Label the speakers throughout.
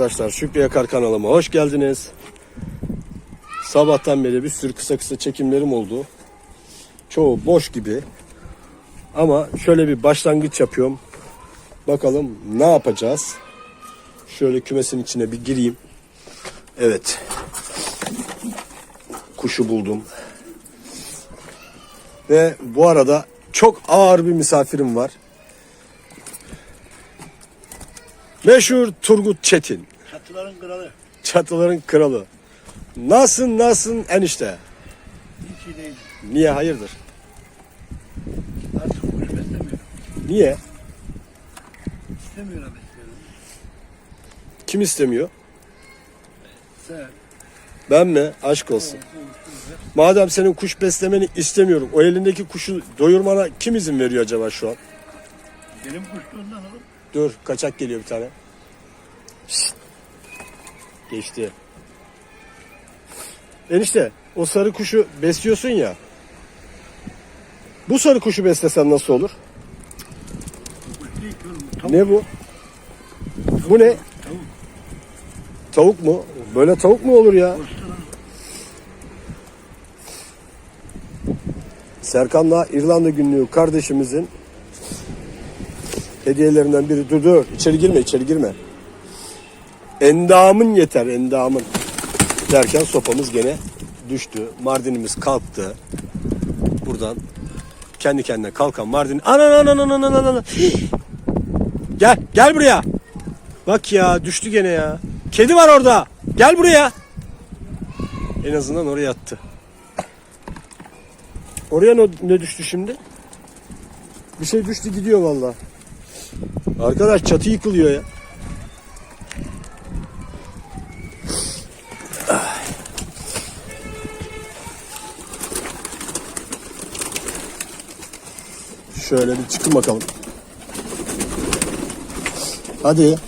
Speaker 1: Arkadaşlar Şükrü Yakar kanalıma hoş geldiniz. Sabahtan beri bir sürü kısa kısa çekimlerim oldu. Çoğu boş gibi. Ama şöyle bir başlangıç yapıyorum. Bakalım ne yapacağız? Şöyle kümesin içine bir gireyim. Evet. Kuşu buldum. Ve bu arada çok ağır bir misafirim var. Meşhur Turgut Çetin.
Speaker 2: Çatıların kralı.
Speaker 1: Çatıların kralı. Nasılsın nasılsın enişte?
Speaker 2: Hiç iyi değil.
Speaker 1: Niye hayırdır?
Speaker 2: Artık kuş beslemiyorum.
Speaker 1: Niye?
Speaker 2: İstemiyorum besliyorum.
Speaker 1: Kim istemiyor?
Speaker 2: Sen.
Speaker 1: Ben mi? Aşk olsun. Madem senin kuş beslemeni istemiyorum. O elindeki kuşu doyurmana kim izin veriyor acaba şu an?
Speaker 2: Benim kuşluğundan alıp
Speaker 1: Dur kaçak geliyor bir tane. Şşt. Geçti. Enişte o sarı kuşu besliyorsun ya. Bu sarı kuşu beslesen nasıl olur? Ne bu? Bu ne?
Speaker 2: Tavuk.
Speaker 1: Mu? Böyle tavuk mu olur ya? Serkan'la İrlanda günlüğü kardeşimizin hediyelerinden biri. Dur dur içeri girme içeri girme. Endamın yeter endamın. Derken sopamız gene düştü. Mardinimiz kalktı. Buradan kendi kendine kalkan Mardin. Anan anan anan anan anan. Gel gel buraya. Bak ya düştü gene ya. Kedi var orada. Gel buraya. En azından oraya attı. Oraya ne, ne düştü şimdi? Bir şey düştü gidiyor valla. Arkadaş çatı yıkılıyor ya. Şöyle bir çıkın bakalım. Hadi.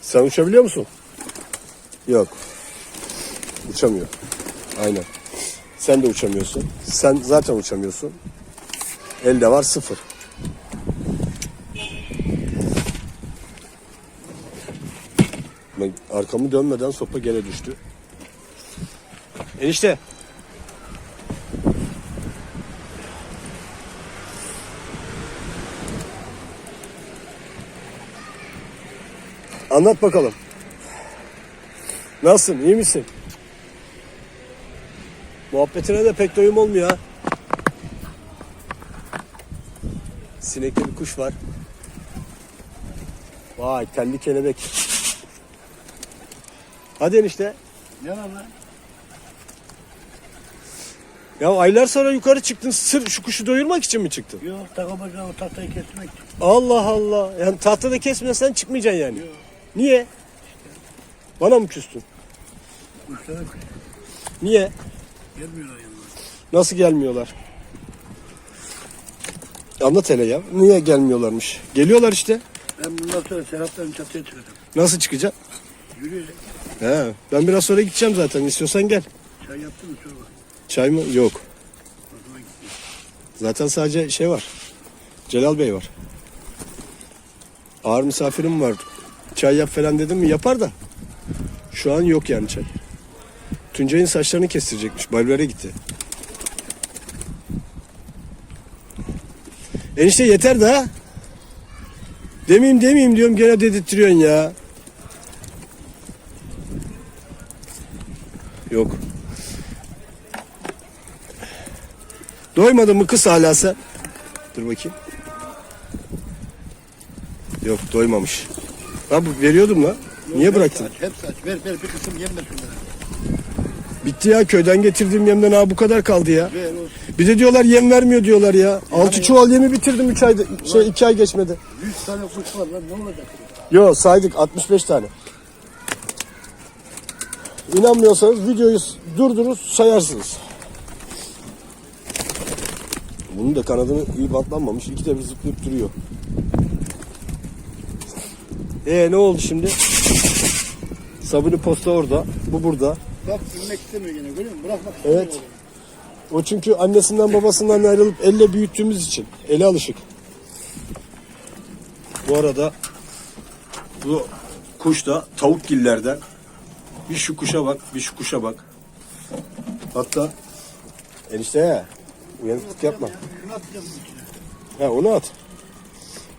Speaker 1: Sen uçabiliyor musun? Yok. Uçamıyor. Aynen. Sen de uçamıyorsun. Sen zaten uçamıyorsun. Elde var sıfır. Ben arkamı dönmeden sopa gene düştü. Enişte. Anlat bakalım. Nasılsın? iyi misin? Muhabbetine de pek doyum olmuyor ha. Sinekli bir kuş var. Vay telli kelebek. Hadi enişte.
Speaker 2: Ne lan lan?
Speaker 1: Ya aylar sonra yukarı çıktın sırf şu kuşu doyurmak için mi çıktın?
Speaker 2: Yok taka bacağı o tahtayı kesmek.
Speaker 1: Allah Allah. Yani tahtada kesmesen çıkmayacaksın yani.
Speaker 2: Yok.
Speaker 1: Niye? Bana mı küstün?
Speaker 2: Kuşlara kuş.
Speaker 1: Niye?
Speaker 2: Gelmiyorlar yanına.
Speaker 1: Nasıl gelmiyorlar? Anlat hele ya. Niye gelmiyorlarmış? Geliyorlar işte.
Speaker 2: Ben bundan sonra Serhat'ların çatıya çıkacağım.
Speaker 1: Nasıl çıkacak?
Speaker 2: Yürüyecek.
Speaker 1: He, ben biraz sonra gideceğim zaten. İstiyorsan gel.
Speaker 2: Çay yaptın mı çorba?
Speaker 1: Çay mı? Yok. Zaten sadece şey var. Celal Bey var. Ağır misafirim var. Çay yap falan dedim mi yapar da. Şu an yok yani çay. Tuncay'ın saçlarını kestirecekmiş. Berbere gitti. Enişte yeter daha. Demeyeyim demeyeyim diyorum gene dedirtiyorsun ya. Yok. Doymadın mı kız hala sen? Dur bakayım. Yok doymamış. Ha bu veriyordum lan. Niye
Speaker 2: Yok,
Speaker 1: bıraktın?
Speaker 2: Hepsi aç, hepsi aç. Ver ver bir kısım yem ver şunlara.
Speaker 1: Bitti ya köyden getirdiğim yemden ha bu kadar kaldı ya.
Speaker 2: Ver olsun.
Speaker 1: Bir de diyorlar yem vermiyor diyorlar ya. Altı çuval yemi bitirdim 3 ayda şey 2 ay geçmedi.
Speaker 2: 100 tane kuş var lan ne olacak?
Speaker 1: Yo saydık 65 tane. İnanmıyorsanız videoyu durdurur sayarsınız. Bunun da kanadını iyi bantlanmamış. İki de bir zıplayıp duruyor. E ne oldu şimdi? Sabuni posta orada. Bu burada.
Speaker 2: Bak bilmek istemiyor gene görüyor musun? Bırakmak istemiyor.
Speaker 1: Evet. O çünkü annesinden babasından ayrılıp elle büyüttüğümüz için. Eli alışık. Bu arada bu kuş da tavuk gillerden. Bir şu kuşa bak, bir şu kuşa bak. Hatta enişte uyanıklık yapma. Ha onu at.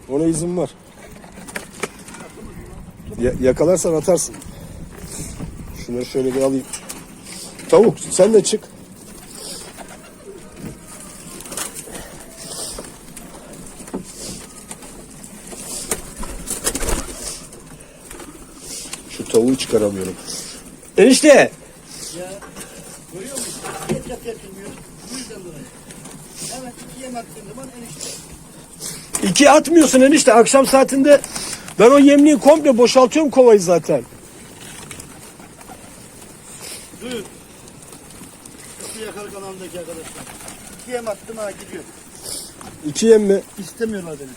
Speaker 1: Ona izin var. Ya- yakalarsan atarsın. Şunları şöyle bir alayım. Tavuk sen de çık. Şu tavuğu çıkaramıyorum. Enişte.
Speaker 2: Ya görüyor musun? Yat yatılmıyor. Bu yüzden dolayı. Hemen iki yem attığın zaman enişte.
Speaker 1: İki atmıyorsun enişte akşam saatinde ben o yemliği komple boşaltıyorum kovayı zaten.
Speaker 2: Duyun. Şu yakar kanalındaki arkadaşlar. İki yem attım ha gidiyor.
Speaker 1: İki yem mi?
Speaker 2: İstemiyorlar beni.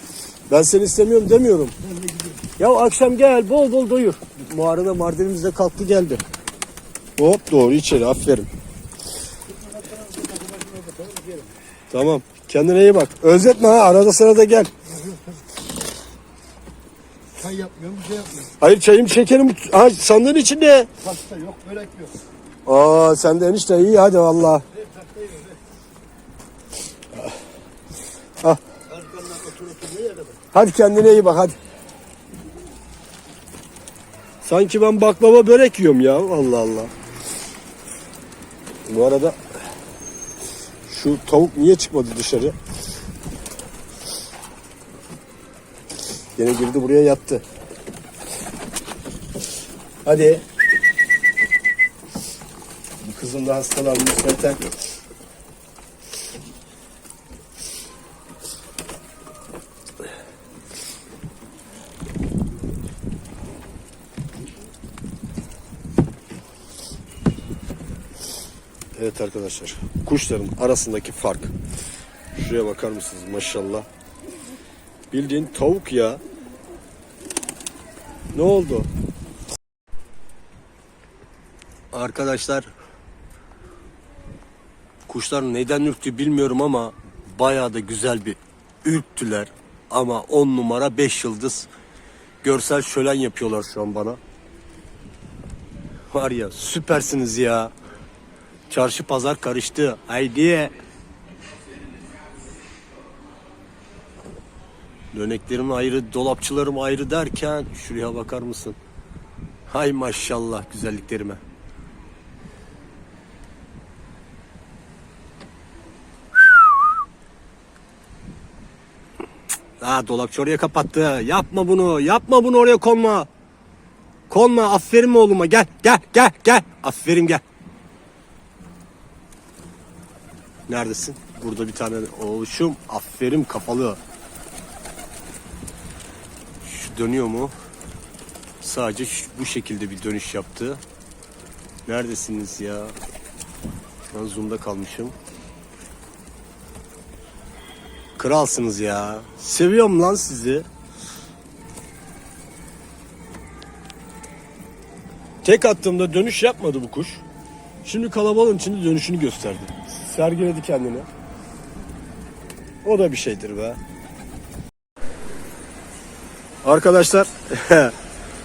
Speaker 1: Ben seni istemiyorum demiyorum.
Speaker 2: Ben de gidiyorum.
Speaker 1: Ya akşam gel bol bol doyur. Bu arada Mardin'imiz de kalktı geldi. Hop doğru içeri aferin. Tamam kendine iyi bak. Özletme ha arada sırada gel.
Speaker 2: Çay yapmıyorum, bir şey yapmıyorum.
Speaker 1: Hayır çayım şekerim ha, sandığın içinde.
Speaker 2: Pasta yok, börek yok.
Speaker 1: Aa sen de enişte iyi hadi valla. Ah.
Speaker 2: Arkamdan kadar?
Speaker 1: Hadi kendine iyi bak hadi. Sanki ben baklava börek yiyorum ya. Allah Allah. Bu arada şu tavuk niye çıkmadı dışarı? Yine girdi buraya yattı. Hadi. Bu kızım da hastalanmış zaten. Evet arkadaşlar. Kuşların arasındaki fark. Şuraya bakar mısınız maşallah. Bildiğin tavuk ya. Ne oldu? Arkadaşlar kuşlar neden ürktü bilmiyorum ama bayağı da güzel bir ürktüler. Ama 10 numara 5 yıldız görsel şölen yapıyorlar şu an bana. Var ya süpersiniz ya. Çarşı pazar karıştı. Haydi. Döneklerim ayrı, dolapçılarım ayrı derken şuraya bakar mısın? Hay maşallah güzelliklerime. Ha dolapçı oraya kapattı. Yapma bunu. Yapma bunu oraya konma. Konma. Aferin oğluma. Gel gel gel gel. Aferin gel. Neredesin? Burada bir tane oğluşum. Aferin kafalı. Şu dönüyor mu? Sadece şu- bu şekilde bir dönüş yaptı. Neredesiniz ya? Ben zoom'da kalmışım. Kralsınız ya. Seviyorum lan sizi. Tek attığımda dönüş yapmadı bu kuş. Şimdi kalabalığın içinde dönüşünü gösterdi. Sergiledi kendini. O da bir şeydir be. Arkadaşlar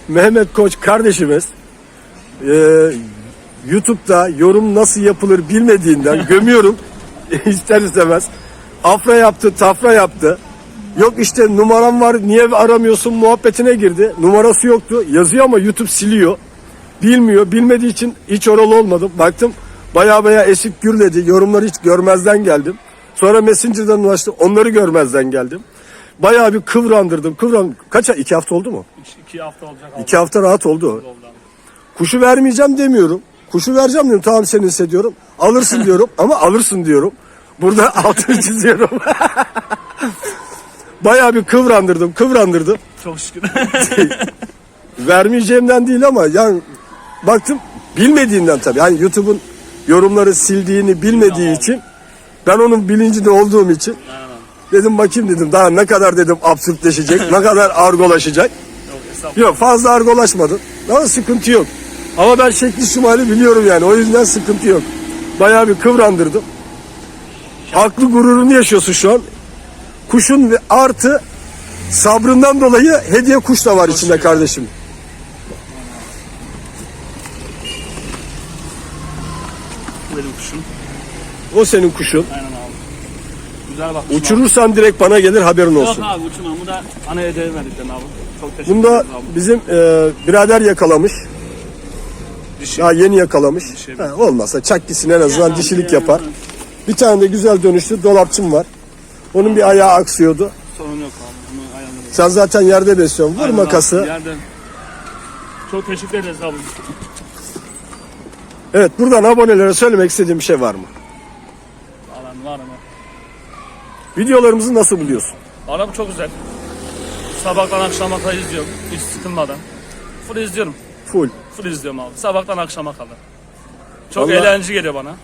Speaker 1: Mehmet Koç kardeşimiz e, YouTube'da yorum nasıl yapılır bilmediğinden gömüyorum ister istemez. Afra yaptı, tafra yaptı. Yok işte numaram var niye aramıyorsun muhabbetine girdi. Numarası yoktu. Yazıyor ama YouTube siliyor. Bilmiyor. Bilmediği için hiç oralı olmadım. Baktım baya baya esip gürledi. Yorumları hiç görmezden geldim. Sonra Messenger'dan ulaştı. Onları görmezden geldim. Bayağı bir kıvrandırdım. Kıvran kaç ay? iki hafta oldu mu?
Speaker 3: İki hafta olacak
Speaker 1: İki hafta rahat oldu. Kuşu vermeyeceğim demiyorum. Kuşu vereceğim diyorum. Tamam seni hissediyorum. Alırsın diyorum ama alırsın diyorum. Burada altını çiziyorum. Bayağı bir kıvrandırdım, kıvrandırdım.
Speaker 3: Çok şükür.
Speaker 1: Vermeyeceğimden değil ama yani baktım bilmediğinden tabii. Yani YouTube'un yorumları sildiğini bilmediği için ben onun bilincinde olduğum için dedim bakayım dedim daha ne kadar dedim absürtleşecek, ne kadar argolaşacak.
Speaker 3: Yok.
Speaker 1: Yok fazla argolaşmadın. Ama sıkıntı yok. Ama ben şekli şumali biliyorum yani. O yüzden sıkıntı yok. Bayağı bir kıvrandırdım. Aklı gururunu yaşıyorsun şu an. Kuşun ve artı sabrından dolayı hediye kuş da var içinde kardeşim.
Speaker 3: Bu benim kuşum.
Speaker 1: O senin kuşun.
Speaker 3: Aynen abi. Güzel bak.
Speaker 1: Uçurursan direkt bana gelir haberin
Speaker 3: abi. Yok
Speaker 1: olsun.
Speaker 3: abi uçurmam. Bu da ana hediye verdikten abi. Çok teşekkür
Speaker 1: Bunda
Speaker 3: abi.
Speaker 1: bizim e, birader yakalamış.
Speaker 3: Dişi.
Speaker 1: Daha yeni yakalamış.
Speaker 3: Dişi.
Speaker 1: Ha, olmazsa çakkisini en azından
Speaker 3: Yani,
Speaker 1: dişilik
Speaker 3: yani.
Speaker 1: yapar. Bir tane de güzel dönüşlü dolapçım var. Onun bir ayağı aksıyordu.
Speaker 3: Sorun yok abi. Bunu ayarlarız.
Speaker 1: Sen zaten yerde besliyorsun. Vur
Speaker 3: Aynen
Speaker 1: makası.
Speaker 3: Abi, yerden. Çok teşekkür ederiz abi.
Speaker 1: Evet buradan abonelere söylemek istediğim bir şey var mı?
Speaker 3: Alan var ama.
Speaker 1: Videolarımızı nasıl buluyorsun?
Speaker 3: Araba çok güzel. Sabahtan akşama kadar izliyorum. Hiç sıkılmadan. Full izliyorum.
Speaker 1: Full.
Speaker 3: Full izliyorum abi. Sabahtan akşama kadar. Çok
Speaker 1: Vallahi-
Speaker 3: eğlenceli geliyor bana.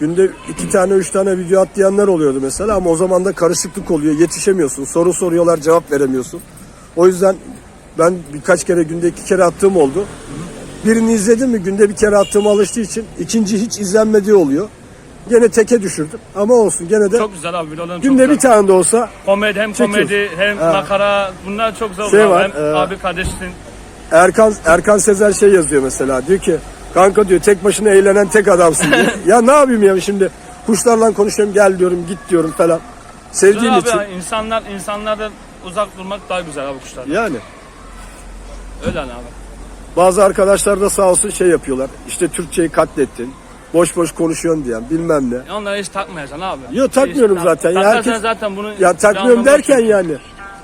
Speaker 1: Günde iki tane üç tane video at diyenler oluyordu mesela ama o zaman da karışıklık oluyor. Yetişemiyorsun. Soru soruyorlar cevap veremiyorsun. O yüzden ben birkaç kere günde iki kere attığım oldu. Birini izledim mi günde bir kere attığıma alıştığı için ikinci hiç izlenmediği oluyor. Gene teke düşürdüm ama olsun gene de
Speaker 3: Çok güzel abi videoların çok
Speaker 1: günde
Speaker 3: güzel.
Speaker 1: bir tane de olsa
Speaker 3: Komedi hem
Speaker 1: Çekiyorsun.
Speaker 3: komedi hem makara bunlar çok güzel
Speaker 1: Şey
Speaker 3: oluyor.
Speaker 1: var,
Speaker 3: hem
Speaker 1: e,
Speaker 3: abi kardeşsin.
Speaker 1: Erkan Erkan Sezer şey yazıyor mesela diyor ki kanka diyor tek başına eğlenen tek adamsın diyor. ya ne yapayım ya şimdi kuşlarla konuşuyorum gel diyorum git diyorum falan. Sevdiğim
Speaker 3: Güzel abi
Speaker 1: için.
Speaker 3: ya, insanlar insanlardan uzak durmak daha güzel abi kuşlar.
Speaker 1: Yani
Speaker 3: Öyle abi.
Speaker 1: Bazı arkadaşlar da sağ olsun şey yapıyorlar. İşte Türkçeyi katlettin. Boş boş konuşuyorsun diyen bilmem ne.
Speaker 3: Onları hiç takmayacaksın abi.
Speaker 1: Yo, takmıyorum
Speaker 3: Hiç
Speaker 1: zaten. Ya
Speaker 3: Takarsan
Speaker 1: herkes-
Speaker 3: zaten bunu
Speaker 1: Ya takmıyorum derken
Speaker 3: için-
Speaker 1: yani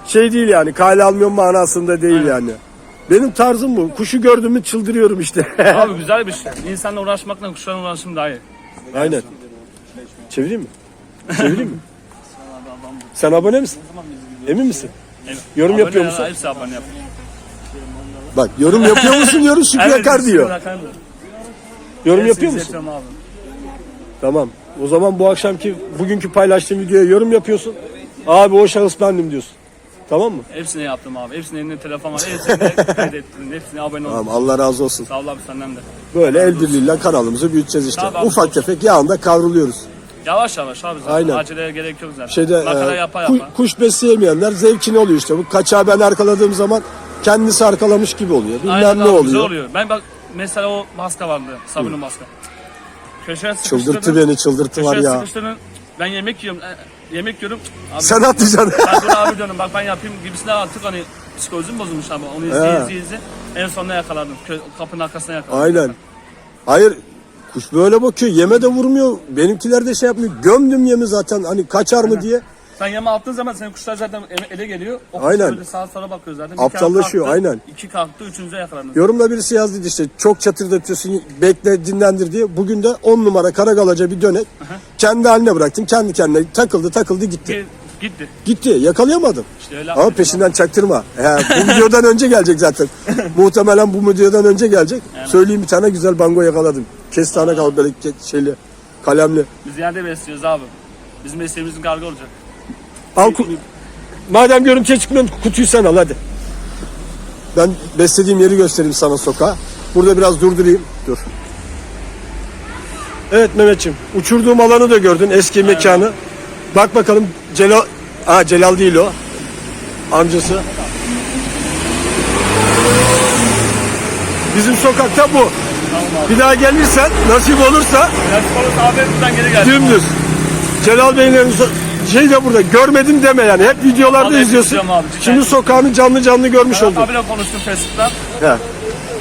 Speaker 1: şey değil yani kale almıyorum manasında değil
Speaker 3: Aynen.
Speaker 1: yani. Benim tarzım bu. Kuşu gördüğümü çıldırıyorum işte.
Speaker 3: Abi güzel bir şey. İnsanla uğraşmakla kuşlarla uğraşım daha iyi.
Speaker 1: Aynen. Çevireyim mi? Çevireyim mi? Sen abone misin? Emin misin?
Speaker 3: Evet.
Speaker 1: Yorum
Speaker 3: Abone
Speaker 1: yapıyor
Speaker 3: ya,
Speaker 1: musun?
Speaker 3: Hepsi abone yapıyor.
Speaker 1: Bak yorum yapıyor musun diyorum Şükrü Yakar
Speaker 3: hepsi
Speaker 1: diyor. Yorum yapıyor musun? Tamam. O zaman bu akşamki bugünkü paylaştığım videoya yorum yapıyorsun. Abi o şahıs bendim diyorsun. Tamam mı?
Speaker 3: Hepsini yaptım abi. Hepsinin elinde telefon var. Hepsini kaydettim. Hepsine abone oldum.
Speaker 1: Tamam Allah razı olsun.
Speaker 3: Sağ ol abi senden de.
Speaker 1: Böyle el birliğiyle kanalımızı büyüteceğiz işte.
Speaker 3: Tamam.
Speaker 1: Ufak tefek yağında kavruluyoruz.
Speaker 3: Yavaş yavaş abi zaten.
Speaker 1: Aynen.
Speaker 3: Aceleye gerek yok zaten.
Speaker 1: Şeyde
Speaker 3: Makara
Speaker 1: e,
Speaker 3: yapa yapa.
Speaker 1: kuş besleyemeyenler zevkini oluyor işte. Bu kaçağı ben arkaladığım zaman kendisi arkalamış gibi oluyor. Bilmem
Speaker 3: Aynen
Speaker 1: ne
Speaker 3: abi,
Speaker 1: oluyor.
Speaker 3: Güzel oluyor. Ben bak mesela o maska vardı. Sabunun maska. Köşeye.
Speaker 1: Çıldırttı beni çıldırttı var
Speaker 3: Köşeye
Speaker 1: ya.
Speaker 3: Ben yemek yiyorum. e, yemek yiyorum. Abi,
Speaker 1: Sen atlayacaksın.
Speaker 3: Ben dur abi diyorum bak ben yapayım gibisinden artık hani psikolojim bozulmuş abi. Onu izleye
Speaker 1: He.
Speaker 3: izleye. En sonunda yakaladım. Kö- kapının arkasına yakaladım.
Speaker 1: Aynen. Hayır kuş böyle bakıyor yeme de vurmuyor. Benimkiler de şey yapmıyor. Gömdüm yemi zaten hani kaçar mı diye.
Speaker 3: Sen yeme attığın zaman senin kuşlar zaten ele, geliyor. O kuş
Speaker 1: Aynen.
Speaker 3: böyle sağa sola bakıyor zaten. Bir
Speaker 1: Aptallaşıyor,
Speaker 3: kalktı,
Speaker 1: aynen.
Speaker 3: İki kalktı, üçüncüye yakaladın.
Speaker 1: Yorumda birisi yazdı işte çok çatırdatıyorsun bekle dinlendir diye. Bugün de 10 numara karagalaca bir dönek. Kendi haline bıraktım. Kendi kendine takıldı takıldı gitti.
Speaker 3: Gi- Gitti.
Speaker 1: Gitti yakalayamadım.
Speaker 3: İşte öyle
Speaker 1: Ama
Speaker 3: yapıyorsun
Speaker 1: peşinden çaktırma. He, bu videodan önce gelecek zaten. Muhtemelen bu videodan önce gelecek. Söyleyeyim bir tane güzel bango yakaladım. Kestane kaldı böyle ke- şeyli kalemli.
Speaker 3: Biz yerde besliyoruz abi. Bizim mesleğimizin karga olacak.
Speaker 1: Al ku- Madem görüntüye çıkmıyorsun kutuyu sen al hadi. Ben beslediğim yeri göstereyim sana sokağa. Burada biraz durdurayım. Dur. Evet Mehmetçim. Uçurduğum alanı da gördün. Eski mekanı. Bak bakalım Celal... Aa Celal değil o. Amcası. Bizim sokakta bu. Bir daha gelirsen nasip olursa
Speaker 3: sonra abi buradan geri geldi.
Speaker 1: dümdüz. Celal Beylerin so- şey de burada görmedim deme yani. Hep videolarda
Speaker 3: Vallahi
Speaker 1: izliyorsun.
Speaker 3: izliyorum abi.
Speaker 1: Şimdi sokağını canlı canlı görmüş
Speaker 3: Ferhat
Speaker 1: oldun.
Speaker 3: abiyle konuştum Facebook'tan.
Speaker 1: He.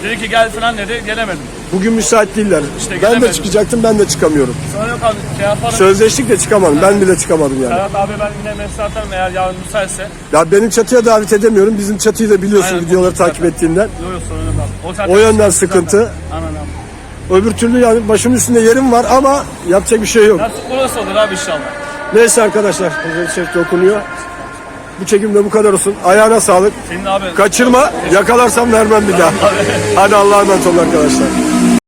Speaker 3: Dedi ki gel falan dedi. Gelemedim.
Speaker 1: Bugün müsait değiller.
Speaker 3: İşte
Speaker 1: ben de
Speaker 3: gelemedim.
Speaker 1: çıkacaktım ben de çıkamıyorum.
Speaker 3: Sonra yok abi şey yaparım.
Speaker 1: Sözleştik de çıkamadım. Ben bile çıkamadım yani.
Speaker 3: Ferhat abi ben yine mesaj atarım eğer yarın müsaitse.
Speaker 1: Ya benim çatıya davet edemiyorum. Bizim çatıyı da biliyorsun
Speaker 3: Aynen,
Speaker 1: videoları
Speaker 3: konuştuk
Speaker 1: takip
Speaker 3: zaten.
Speaker 1: ettiğinden.
Speaker 3: Yok yok sorun yok abi. O, zaten
Speaker 1: O yönden sıkıntı.
Speaker 3: Aynen abi.
Speaker 1: Öbür türlü yani başımın üstünde yerim var ama yapacak bir şey yok.
Speaker 3: Nasıl olursa olur abi inşallah.
Speaker 1: Neyse arkadaşlar. Özel şef dokunuyor. Bu çekimde bu kadar olsun. Ayağına sağlık.
Speaker 3: Senin abi.
Speaker 1: Kaçırma. Yakalarsam vermem bir daha. Hadi Allah'a emanet olun arkadaşlar.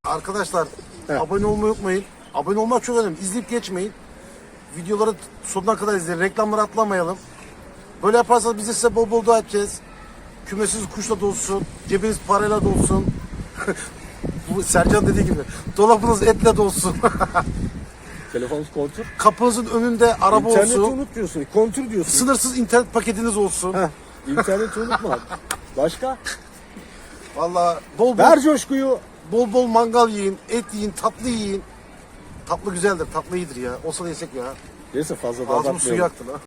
Speaker 2: Arkadaşlar abone olmayı unutmayın. Abone olmak çok önemli. İzleyip geçmeyin. Videoları sonuna kadar izleyin. Reklamları atlamayalım. Böyle yaparsanız biz de size bol bol dua edeceğiz. Kümesiz kuşla dolsun. Cebiniz parayla dolsun. Bu Sercan dediği gibi. Dolabınız etle dolsun.
Speaker 1: Telefon kontür.
Speaker 4: Kapınızın önünde araba
Speaker 1: İnterneti
Speaker 4: olsun.
Speaker 1: unut diyorsun. Kontür diyorsun.
Speaker 4: Sınırsız internet paketiniz olsun.
Speaker 1: Heh, İnterneti unutma. Başka?
Speaker 4: Valla bol bol,
Speaker 1: Ver coşkuyu.
Speaker 4: bol bol mangal yiyin, et yiyin, tatlı yiyin. Tatlı güzeldir, tatlı iyidir ya. Olsa da yesek ya.
Speaker 1: Neyse fazla da
Speaker 4: Ağzımın suyu
Speaker 1: abartmayalım.
Speaker 4: yaktı lan.